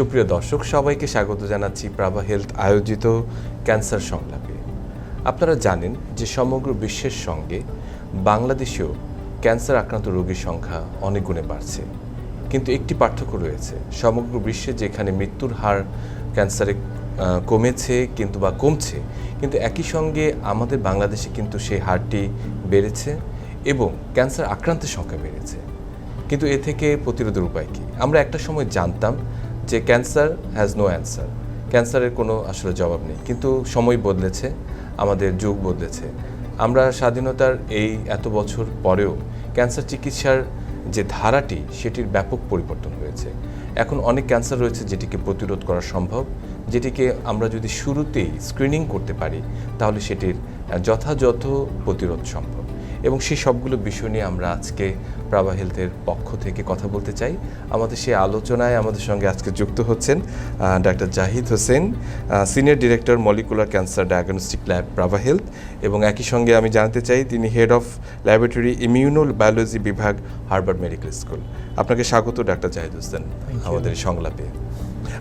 সুপ্রিয় দর্শক, সবাইকে স্বাগত জানাচ্ছি প্রাভা হেলথ আয়োজিত ক্যান্সার সংলাপে। আপনারা জানেন যে সমগ্র বিশ্বের সঙ্গে বাংলাদেশেও ক্যান্সার আক্রান্ত রোগীর সংখ্যা অনেক গুণে বাড়ছে। কিন্তু একটি পার্থক্য রয়েছে, সমগ্র বিশ্বে যেখানে মৃত্যুর হার ক্যান্সারে কমেছে কিন্তু বা কমছে, কিন্তু একই সঙ্গে আমাদের বাংলাদেশে কিন্তু সেই হারটি বেড়েছে এবং ক্যান্সার আক্রান্তের সংখ্যা বেড়েছে। কিন্তু এ থেকে প্রতিরোধের উপায় কী? আমরা একটা সময় জানতাম যে ক্যান্সার হ্যাজ নো অ্যান্সার ক্যান্সারের কোনো আসলে জবাব নেই। কিন্তু সময় বদলেছে, আমাদের যুগ বদলেছে। আমরা স্বাধীনতার এই এত বছর পরেও ক্যান্সার চিকিৎসার যে ধারাটি, সেটির ব্যাপক পরিবর্তন হয়েছে। এখন অনেক ক্যান্সার রয়েছে যেটিকে প্রতিরোধ করা সম্ভব, যেটিকে আমরা যদি শুরুতেই স্ক্রিনিং করতে পারি, তাহলে সেটির যথাযথ প্রতিরোধ সম্ভব। এবং সেই সবগুলো বিষয় নিয়ে আমরা আজকে প্রাভা হেলথের পক্ষ থেকে কথা বলতে চাই। আমাদের সেই আলোচনায় আমাদের সঙ্গে আজকে যুক্ত হচ্ছেন doctor Zahid Hossain senior director molecular cancer diagnostic lab Praava health এবং একই সঙ্গে আমি জানতে চাই তিনি head of laboratory immuno biology বিভাগ হার্ভার্ড মেডিকেল স্কুল আপনাকে স্বাগত ডাক্তার জাহিদ হোসেন আমাদের সংলাপে।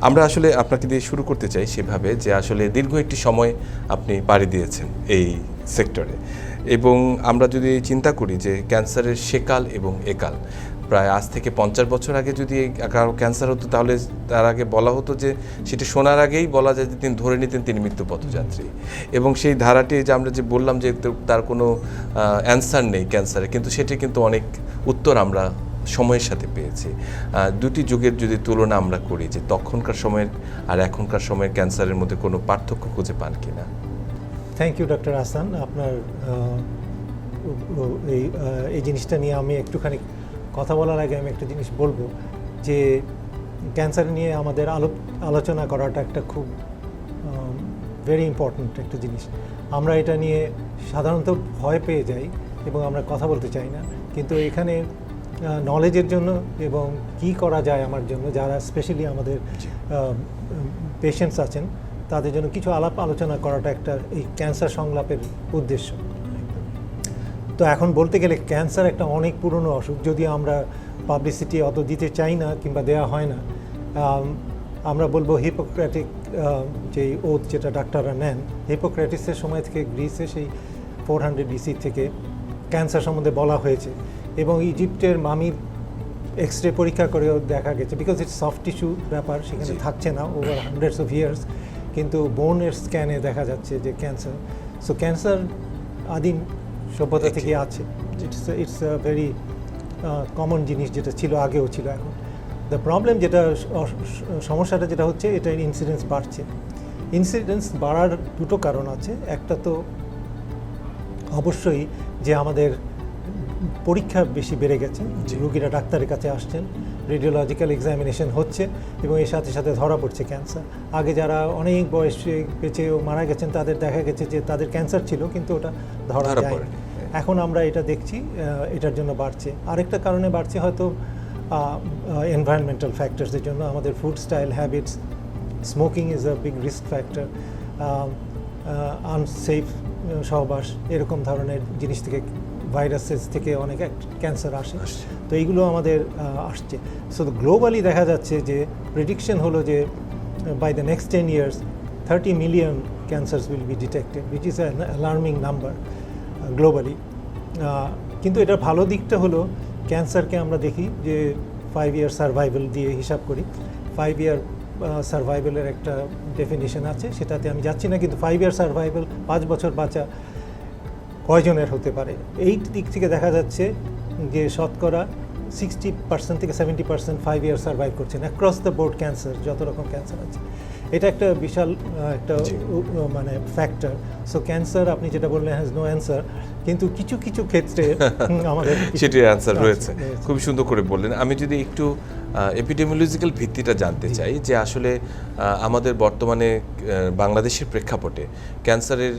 আমরা আসলে আপনাকে দিয়ে শুরু করতে চাই সেভাবে যে আসলে দীর্ঘ একটি সময় আপনি পাড়ি দিয়েছেন এই সেক্টরে এবং আমরা যদি চিন্তা করি যে ক্যান্সারের সেকাল এবং একাল, প্রায় আজ থেকে পঞ্চাশ বছর আগে যদি কারও ক্যান্সার হতো, তাহলে তার আগে বলা হতো যে সেটি শোনার আগেই বলা যায় যে তিনি ধরে নিতেন তিনি মৃত্যু পথযাত্রী। এবং সেই ধারাটি যে আমরা যে বললাম যে তার কোনো অ্যান্সার নেই ক্যান্সারে, কিন্তু সেটি কিন্তু অনেক উত্তর আমরা সময়ের সাথে পেয়েছি। দুটি যুগের যদি তুলনা আমরা করি যে তখনকার সময়ের আর এখনকার সময়ের ক্যান্সারের মধ্যে কোনো পার্থক্য খুঁজে পান কিনা। থ্যাংক ইউ ডক্টর আসান আপনার এই এই জিনিসটা নিয়ে আমি একটুখানি কথা বলার আগে আমি একটা জিনিস বলব যে ক্যান্সার নিয়ে আমাদের আলো আলোচনা করাটা একটা খুব ভেরি ইম্পর্ট্যান্ট একটা জিনিস। আমরা এটা নিয়ে সাধারণত ভয় পেয়ে যাই এবং আমরা কথা বলতে চাই না। কিন্তু এখানে নলেজের জন্য এবং কি করা যায় আমার জন্য যারা স্পেশালি আমাদের পেশেন্টস আছেন তাদের জন্য কিছু আলাপ আলোচনা করাটা একটা এই ক্যান্সার সংলাপের উদ্দেশ্য। তো এখন বলতে গেলে ক্যান্সার একটা অনেক পুরনো অসুখ। যদি আমরা পাবলিসিটি অত দিতে চাই না কিংবা দেওয়া হয় না আমরা বলব হিপোক্রেটিক যে ওথ যেটা ডাক্তাররা নেন হিপোক্রেটিসের সময় থেকে গ্রিসে সেই ফোর হান্ড্রেড বিসি থেকে ক্যান্সার সম্বন্ধে বলা হয়েছে এবং ইজিপ্টের মামির এক্স রে পরীক্ষা করেও দেখা গেছে। বিকজ ইটস সফট টিস্যু ব্যাপার সেখানে। থাকছে না ওভার হান্ড্রেডস অফ ইয়ার্স কিন্তু বোনের স্ক্যানে দেখা যাচ্ছে যে ক্যান্সার সো ক্যান্সার আদিম সভ্যতা থেকে আছে। It's it's a very common জিনিস যেটা ছিল আগেও ছিল এখন। দ্য প্রবলেম যেটা সমস্যাটা যেটা হচ্ছে এটা ইনসিডেন্স বাড়ছে। ইনসিডেন্স বাড়ার দুটো কারণ আছে। একটা তো অবশ্যই যে আমাদের পরীক্ষা বেশি বেড়ে গেছে। জি। রুগীরা ডাক্তারের কাছে আসছেন। রেডিওলজিক্যাল এক্সামিনেশন হচ্ছে এবং এর সাথে সাথে ধরা পড়ছে ক্যান্সার আগে যারা অনেক বয়সে বেঁচেও মারা গেছেন তাদের দেখা গেছে যে তাদের ক্যান্সার ছিল কিন্তু ওটা ধরা যায় এখন আমরা এটা দেখছি এটার জন্য বাড়ছে। আরেকটা কারণে বাড়ছে হয়তো এনভায়রনমেন্টাল ফ্যাক্টরসের জন্য। আমাদের food style habits smoking is a big risk factor unsafe সহবাস এরকম ধরনের জিনিস থেকে ভাইরাসেস থেকে অনেক ক্যান্সার আসে। তো এইগুলো আমাদের আসছে। সো গ্লোবালি দেখা যাচ্ছে যে প্রেডিকশন হলো যে by the next ten years thirty million cancers will be detected which is an alarming number globally কিন্তু এটার ভালো দিকটা হলো ক্যান্সারকে আমরা দেখি যে ফাইভ ইয়ার সার্ভাইভাল দিয়ে হিসাব করি। ফাইভ ইয়ার সার্ভাইভালের একটা ডেফিনেশন আছে সেটাতে আমি যাচ্ছি না কিন্তু ফাইভ ইয়ার সার্ভাইভাল পাঁচ বছর বাঁচা কয়জনের হতে পারে। এই দিক থেকে দেখা যাচ্ছে যে শতকরা সিক্সটি পার্সেন্ট থেকে seventy percent five year survive করছেন অ্যাক্রস দ্য বোর্ড ক্যান্সার যত রকম ক্যান্সার আছে। এটা একটা বিশাল একটা মানে ফ্যাক্টর সো ক্যান্সার আপনি যেটা বললেন হ্যাজ নো অ্যান্সার কিন্তু কিছু কিছু ক্ষেত্রে আমাদের সেটির অ্যান্সার রয়েছে। খুব সুন্দর করে বললেন। আমি যদি একটু এপিডেমিওলজিক্যাল ভিত্তিটা জানতে চাই যে আসলে আমাদের বর্তমানে বাংলাদেশের প্রেক্ষাপটে ক্যান্সারের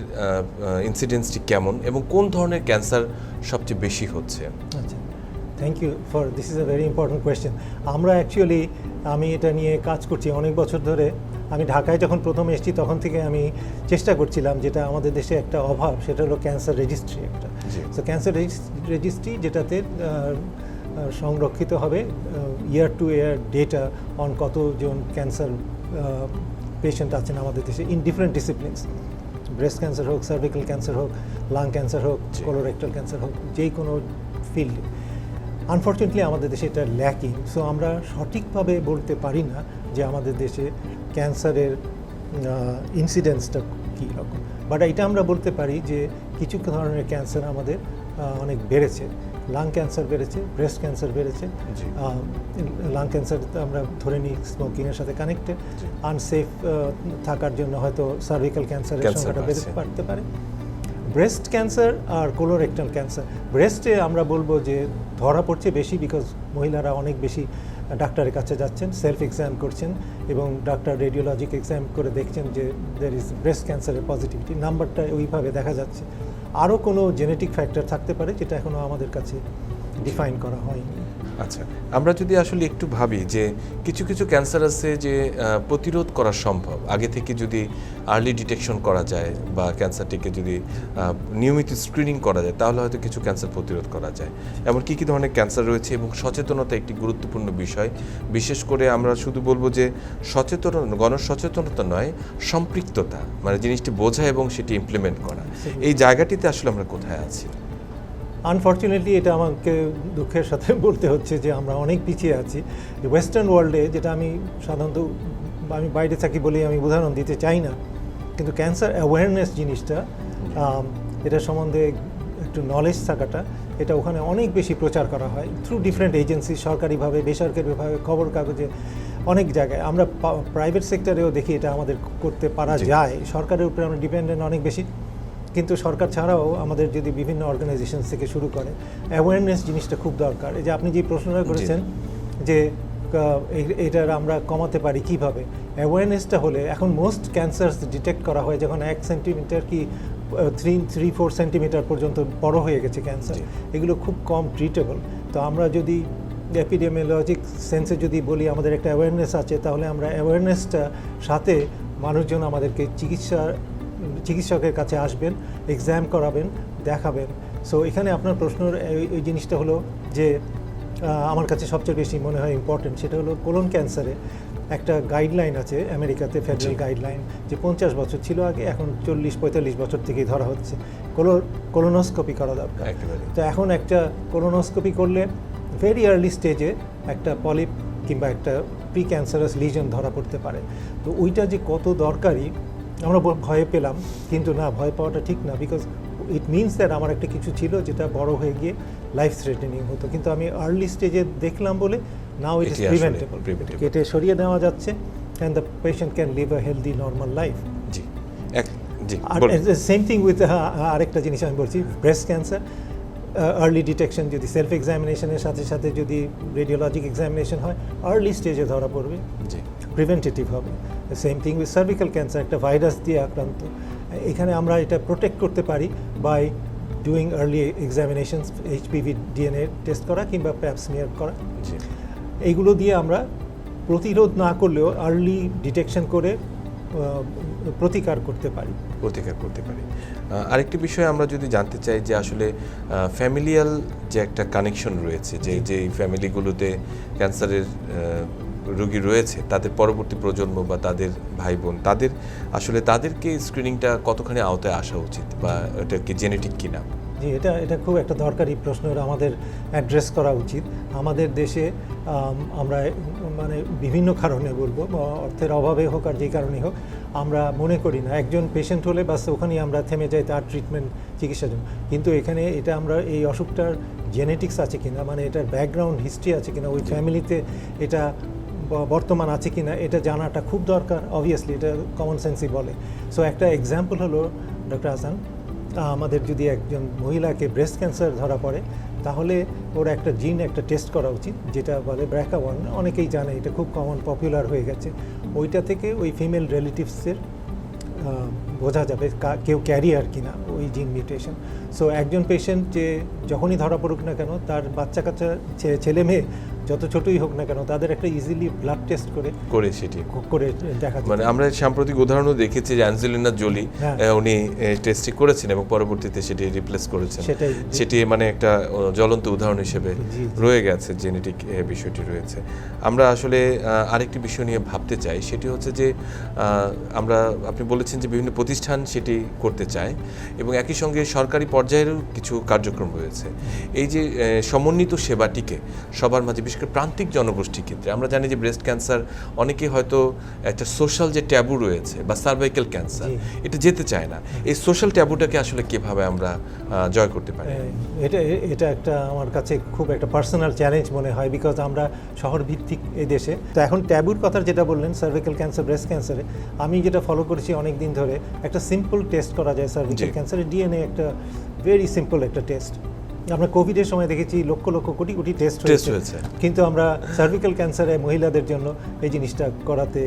ইনসিডেন্সটি কেমন এবং কোন ধরনের ক্যান্সার সবচেয়ে বেশি হচ্ছে? আচ্ছা thank you for this is a very important question আমরা অ্যাকচুয়ালি আমি এটা নিয়ে কাজ করছি অনেক বছর ধরে। আমি ঢাকায় যখন প্রথম এসেছি তখন থেকে আমি চেষ্টা করছিলাম যেটা আমাদের দেশে একটা অভাব সেটা হলো ক্যান্সার রেজিস্ট্রি একটা। সো ক্যান্সার রেজিস্ট্রি যেটাতে সংরক্ষিত হবে year to year data on কতজন ক্যান্সার পেশেন্ট আছেন আমাদের দেশে in different disciplines breast cancer হোক সার্ভিক্যাল ক্যান্সার হোক লাং ক্যান্সার হোক। কোলোরেক্টাল ক্যান্সার হোক যেই কোনো ফিল্ডে আনফর্চুনেটলি আমাদের দেশে এটা ল্যাকিং সো আমরা সঠিকভাবে বলতে পারি না যে আমাদের দেশে ক্যান্সারের ইনসিডেন্সটা কী রকম। বাট এটা আমরা বলতে পারি যে কিছু ধরনের ক্যান্সার আমাদের অনেক বেড়েছে। লাং ক্যান্সার বেড়েছে ব্রেস্ট ক্যান্সার বেড়েছে লাং ক্যান্সার আমরা ধরে নিই স্মোকিংয়ের সাথে কানেক্টেড আনসেফ থাকার জন্য হয়তো সার্ভিক্যাল ক্যান্সারের সংখ্যাটা বেড়ে। বাড়তে পারে। ব্রেস্ট ক্যান্সার আর কোলোরেক্টাল ক্যান্সার ব্রেস্টে আমরা বলব যে ধরা পড়ছে বেশি বিকজ মহিলারা অনেক বেশি ডাক্তারের কাছে যাচ্ছেন সেলফ এক্সাম করছেন এবং ডাক্তার রেডিওলজিক এক্সাম করে দেখছেন যে দের ইজ ব্রেস্ট ক্যান্সারের পজিটিভিটি নাম্বারটা ওইভাবে দেখা যাচ্ছে। আরও কোনো জেনেটিক ফ্যাক্টর থাকতে পারে যেটা এখনও আমাদের কাছে ডিফাইন করা হয়নি আচ্ছা আমরা যদি আসলে একটু ভাবি যে কিছু কিছু ক্যান্সার আছে যে প্রতিরোধ করা সম্ভব। আগে থেকে যদি আর্লি ডিটেকশন করা যায় বা ক্যান্সারটিকে যদি নিয়মিত স্ক্রিনিং করা যায় তাহলে হয়তো কিছু ক্যান্সার প্রতিরোধ করা যায়। এমন কী কী ধরনের ক্যান্সার রয়েছে এবং সচেতনতা একটি গুরুত্বপূর্ণ বিষয়। বিশেষ করে আমরা শুধু বলব যে সচেতন গণসচেতনতা নয় সম্পৃক্ততা। মানে জিনিসটি বোঝা এবং সেটি ইমপ্লিমেন্ট করা। এই জায়গাটিতে আসলে আমরা কোথায় আছি? আনফর্চুনেটলি এটা আমাকে দুঃখের সাথে বলতে হচ্ছে যে আমরা অনেক পিছিয়ে আছি। যে ওয়েস্টার্ন ওয়ার্ল্ডে যেটা আমি সাধারণত আমি বাইরে থাকি বলেই আমি উদাহরণ দিতে চাই না কিন্তু ক্যান্সার অ্যাওয়ারনেস জিনিসটা এটা সম্বন্ধে একটু নলেজ থাকাটা এটা ওখানে অনেক বেশি প্রচার করা হয় থ্রু ডিফারেন্ট এজেন্সি সরকারিভাবে বেসরকারিভাবে খবর কাগজে অনেক জায়গায়। আমরা প্রাইভেট সেক্টরেও দেখি এটা আমাদের করতে পারা যায়। সরকারের উপরে আমরা ডিপেন্ডেন্ট অনেক বেশি। কিন্তু সরকার ছাড়াও আমাদের যদি বিভিন্ন অর্গানাইজেশন থেকে শুরু করে অ্যাওয়ারনেস জিনিসটা খুব দরকার। এই যে আপনি যে প্রশ্নটা করেছেন যে এটার আমরা কমাতে পারি কীভাবে? অ্যাওয়ারনেসটা হলে এখন মোস্ট ক্যান্সার ডিটেক্ট করা হয় যখন এক সেন্টিমিটার কি থ্রি থ্রি ফোর সেন্টিমিটার পর্যন্ত বড় হয়ে গেছে ক্যান্সার এগুলো খুব কম ট্রিটেবল তো আমরা যদি এপিডেমিওলজিক সেন্সে যদি বলি আমাদের একটা অ্যাওয়ারনেস আছে তাহলে আমরা অ্যাওয়ারনেসটা সাথে মানুষজন আমাদেরকে চিকিৎসা চিকিৎসকের কাছে আসবেন এক্সাম করাবেন দেখাবেন। সো এখানে আপনার প্রশ্নের এই- জিনিসটা হলো যে আমার কাছে সবচেয়ে বেশি মনে হয় ইম্পর্টেন্ট সেটা হলো কোলন ক্যান্সারে একটা গাইডলাইন আছে আমেরিকাতে ফেডারেল গাইডলাইন যে পঞ্চাশ বছর ছিল আগে এখন চল্লিশ পঁয়তাল্লিশ বছর থেকেই ধরা হচ্ছে। কোলো কোলোনোস্কোপি করা দরকার। তো এখন একটা কোলোনোস্কোপি করলে ভেরি আর্লি স্টেজে একটা পলিপ কিংবা একটা প্রি ক্যান্সারাস লিজন ধরা পড়তে পারে। তো ওইটা যে কত দরকারি আমরা ভয় পেলাম কিন্তু না ভয় পাওয়াটা ঠিক না বিকজ ইট মিনস দ্যাট আমার একটা কিছু ছিল যেটা বড় হয়ে গিয়ে লাইফ থ্রেটেনিং হতো। কিন্তু আমি আর্লি স্টেজে দেখলাম বলে নাও ইট ইস প্রিভেন্টেবল কেটে সরিয়ে দেওয়া যাচ্ছে and the patient can live a healthy normal life G. Same thing with আরেকটা জিনিস আমি বলছি ব্রেস্ট ক্যান্সার আর্লি ডিটেকশন যদি সেলফ এক্সামিনেশনের সাথে সাথে যদি রেডিওলজিক এক্সামিনেশন হয় আর্লি স্টেজে ধরা পড়বে। জি। প্রিভেন্টেটিভ হবে। Same thing with cervical cancer একটা ভাইরাস দিয়ে আক্রান্ত। এখানে আমরা এটা প্রোটেক্ট করতে পারি by doing early examination HPV DNA test করা কিংবা প্যাপসমিয়ার করা। এইগুলো দিয়ে আমরা প্রতিরোধ না করলেও আর্লি ডিটেকশন করে প্রতিকার করতে পারি। প্রতিকার করতে পারি। আরেকটি বিষয় আমরা যদি জানতে চাই যে আসলে ফ্যামিলিয়াল যে একটা কানেকশন রয়েছে যে যে ফ্যামিলিগুলোতে ক্যান্সারের রোগী রয়েছে তাদের পরবর্তী প্রজন্ম বা তাদের ভাই বোন তাদের আসলে তাদেরকে স্ক্রিনিংটা কতখানি আওতায় আসা উচিত বা এটা কি জেনেটিক কিনা? জি এটা এটা খুব একটা দরকারি প্রশ্ন এটা আমাদের অ্যাড্রেস করা উচিত। আমাদের দেশে আমরা মানে বিভিন্ন কারণে বলব বা অর্থের অভাবে হোক আর যে কারণেই হোক আমরা মনে করি না একজন পেশেন্ট হলে বাস ওখানেই আমরা থেমে যাই তার ট্রিটমেন্ট চিকিৎসার জন্য। কিন্তু এখানে এটা আমরা এই অসুখটার জেনেটিক্স আছে কিনা মানে এটার ব্যাকগ্রাউন্ড হিস্ট্রি আছে কিনা ওই ফ্যামিলিতে এটা বর্তমান আছে কি না এটা জানাটা খুব দরকার অবভিয়াসলি এটা কমন সেন্সই বলে। সো একটা এক্সাম্পল হলো ডক্টর হাসান আমাদের যদি একজন মহিলাকে ব্রেস্ট ক্যান্সার ধরা পড়ে, তাহলে ওর একটা জিন একটা টেস্ট করা উচিত, যেটা বলে ব্র্যাকা ওয়ান অনেকেই জানে এটা খুব কমন পপুলার হয়ে গেছে। ওইটা থেকে ওই ফিমেল রিলেটিভসের বোঝা যাবে কেউ ক্যারিয়ার কিনা ওই জিন মিউটেশন সো একজন পেশেন্ট যে যখনই ধরা পড়ুক না কেন, তার বাচ্চা কাচ্চা ছেলে মেয়ে যত ছোটই হোক না কেন তাদের একটা ইজিলি ব্লাড টেস্ট করে করে সেটি। করে দেখা মানে আমরা সাম্প্রতিক উদাহরণও দেখেছি যে অ্যাঞ্জেলিনা জোলি হ্যাঁ। উনি টেস্টটি করেছেন এবং পরবর্তীতে সেটি রিপ্লেস করেছেন। সেটি মানে একটা জ্বলন্ত উদাহরণ হিসেবে। রয়ে গেছে জেনেটিক বিষয়টি রয়েছে। আমরা আসলে আরেকটি বিষয় নিয়ে ভাবতে চাই সেটি হচ্ছে যে আমরা আপনি বলেছেন যে বিভিন্ন প্রতিষ্ঠান সেটি করতে চায় এবং একই সঙ্গে সরকারি পর্যায়েরও কিছু কার্যক্রম রয়েছে। এই যে সমন্বিত সেবাটিকে সবার মাঝে বিশেষ করে প্রান্তিক জনগোষ্ঠীর ক্ষেত্রে। আমরা জানি যে ব্রেস্ট ক্যান্সার অনেকে হয়তো একটা সোশ্যাল যে ট্যাবু রয়েছে বা সার্ভাইকেল ক্যান্সার এটা যেতে চায় না। এই সোশ্যাল ট্যাবুটাকে আসলে কীভাবে আমরা জয় করতে পারি? এটা এটা একটা আমার কাছে খুব একটা পার্সোনাল চ্যালেঞ্জ মনে হয় বিকজ আমরা শহর ভিত্তিক এই দেশে। তো এখন ট্যাবুর কথা যেটা বললেন সার্ভিক্যাল ক্যান্সার ব্রেস্ট ক্যান্সারে আমি যেটা ফলো করেছি অনেক দিন ধরে একটা সিম্পল টেস্ট করা যায় সার্ভিক্যাল। ক্যান্সারের ডিএনএ একটা ভেরি সিম্পল একটা টেস্ট আমরা কোভিডের সময় দেখেছি লক্ষ লক্ষ কোটি কোটি টেস্ট হয়েছে। কিন্তু আমরা সার্ভিক্যাল ক্যান্সারে মহিলাদের জন্য এই জিনিসটা করাতে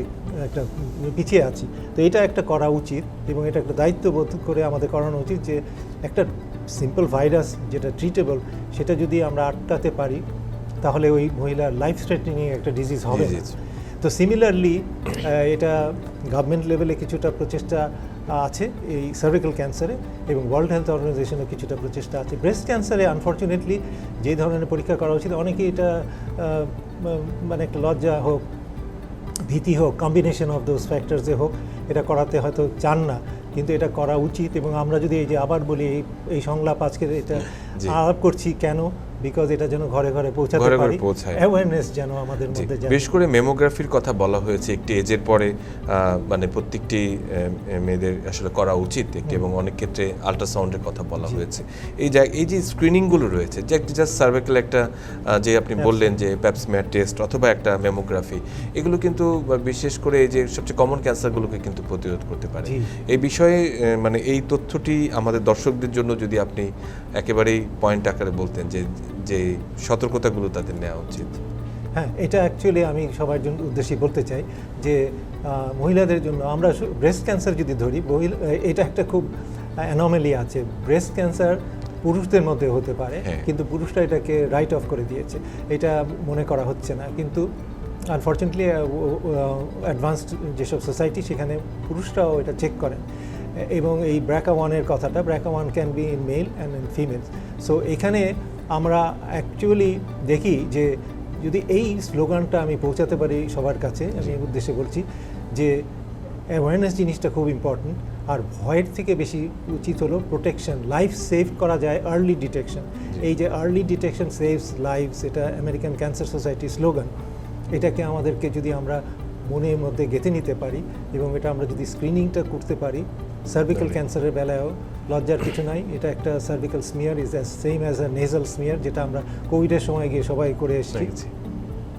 একটা পিছিয়ে আছি। তো এটা একটা করা উচিত এবং এটা একটা দায়িত্ববোধ করে আমাদের করানো উচিত যে একটা সিম্পল ভাইরাস যেটা ট্রিটেবল সেটা যদি আমরা আটকাতে পারি তাহলে ওই মহিলার লাইফ থ্রেটনিং একটা ডিজিজ হবে তো সিমিলারলি এটা গভর্নমেন্ট লেভেলে কিছুটা প্রচেষ্টা আছে এই সার্ভিক্যাল ক্যান্সারে এবং ওয়ার্ল্ড হেলথ অর্গানাইজেশনের কিছুটা প্রচেষ্টা আছে। ব্রেস্ট ক্যান্সারে আনফর্চুনেটলি যে ধরনের পরীক্ষা করা উচিত অনেকেই এটা মানে একটা লজ্জা হোক ভীতি হোক কম্বিনেশন অফ দোজ ফ্যাক্টরসে হোক এটা করাতে হয়তো চান না। কিন্তু এটা করা উচিত এবং আমরা যদি এই যে আবার বলি এই এই সংলাপ আজকে এটা। আলাপ করছি কেন? বিকজ এটা যেন ঘরে ঘরে পৌঁছাতে পারি। অ্যাওয়ারনেস যেন আমাদের মধ্যে যায় বেশ করে মেমোগ্রাফির কথা বলা হয়েছে একটি এজের পরে মানে প্রত্যেকটি মেয়েদের আসলে করা উচিত একটি এবং অনেক ক্ষেত্রে আল্ট্রাসাউন্ডের কথা বলা হয়েছে। এই যা এই যে স্ক্রিনিংগুলো রয়েছে যে জাস্ট সার্ভাইকেল একটা যে আপনি বললেন যে প্যাপসমেয়ার টেস্ট অথবা একটা মেমোগ্রাফি এগুলো কিন্তু বিশেষ করে এই যে সবচেয়ে কমন ক্যান্সারগুলোকে কিন্তু প্রতিরোধ করতে পারে। এই বিষয়ে মানে এই তথ্যটি আমাদের দর্শকদের জন্য যদি আপনি একেবারেই পয়েন্ট আকারে বলতেন যে যে সতর্কতাগুলো তাদের নেওয়া উচিত। হ্যাঁ এটা অ্যাকচুয়ালি আমি সবার জন্য উদ্দেশ্যে বলতে চাই যে মহিলাদের জন্য আমরা ব্রেস্ট ক্যান্সার যদি ধরি মহিলা এটা একটা খুব অ্যানোমেলি আছে। ব্রেস্ট ক্যান্সার পুরুষদের মধ্যে হতে পারে হ্যাঁ। কিন্তু পুরুষরা এটাকে রাইট অফ করে দিয়েছে। এটা মনে করা হচ্ছে না। কিন্তু আনফর্চুনেটলি অ্যাডভান্সড যেসব সোসাইটি সেখানে পুরুষরাও এটা চেক করেন। এবং এই ব্র্যাকা ওয়ানের কথাটা BRCA one can be in male and in female so এখানে আমরা অ্যাকচুয়ালি দেখি যে যদি এই স্লোগানটা আমি পৌঁছাতে পারি সবার কাছে আমি উদ্দেশ্যে বলছি যে অ্যাওয়ারনেস জিনিসটা খুব ইম্পর্ট্যান্ট আর ভয়ের থেকে বেশি উচিত হলো প্রোটেকশন লাইফ সেভ করা যায় আর্লি ডিটেকশন এই যে আর্লি ডিটেকশন সেভস লাইফস এটা আমেরিকান ক্যান্সার সোসাইটি স্লোগান এটাকে আমাদেরকে যদি আমরা মনের মধ্যে গেঁথে নিতে পারি এবং এটা আমরা যদি স্ক্রিনিংটা করতে পারি সার্ভিক্যাল ক্যান্সারের বেলায়ও লজ্জার কিছু নাই। এটা একটা cervical smear is as same as a nasal smear যেটা আমরা কোভিডের সময় গিয়ে সবাই করে এসেছি।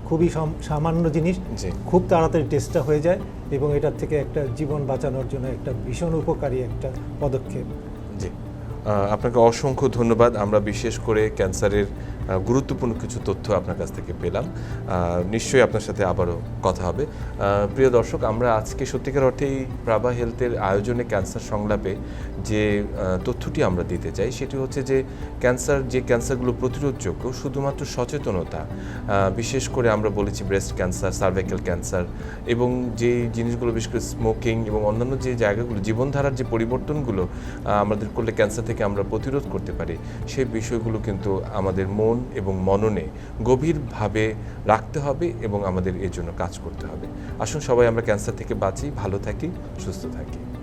খুবই সামান্য জিনিস। খুব তাড়াতাড়ি টেস্টটা হয়ে যায় এবং এটার থেকে একটা জীবন বাঁচানোর জন্য একটা ভীষণ উপকারী একটা পদক্ষেপ। জি। আপনাকে অসংখ্য ধন্যবাদ। আমরা বিশেষ করে ক্যান্সারের গুরুত্বপূর্ণ কিছু তথ্য আপনার কাছ থেকে পেলাম। নিশ্চয়ই আপনার সাথে আবারও কথা হবে। প্রিয় দর্শক, আমরা আজকে সত্যিকার অর্থেই প্রাভা হেলথের আয়োজনে ক্যান্সার সংলাপে যে তথ্যটি আমরা দিতে চাই, সেটি হচ্ছে যে, ক্যান্সার, যে ক্যান্সারগুলো প্রতিরোধযোগ্য শুধুমাত্র সচেতনতা বিশেষ করে আমরা বলেছি ব্রেস্ট ক্যান্সার, সার্ভাইকেল ক্যান্সার এবং যে জিনিসগুলো, বিশেষ করে স্মোকিং এবং অন্যান্য যে জায়গাগুলো, জীবনধারার যে পরিবর্তনগুলো আমাদের করলে ক্যান্সার থেকে আমরা প্রতিরোধ করতে পারি, সেই বিষয়গুলো কিন্তু আমাদের মন এবং মননে গভীরভাবে রাখতে হবে এবং আমাদের এর জন্য কাজ করতে হবে। আসুন সবাই আমরা ক্যান্সার থেকে বাঁচি, ভালো থাকি, সুস্থ থাকি।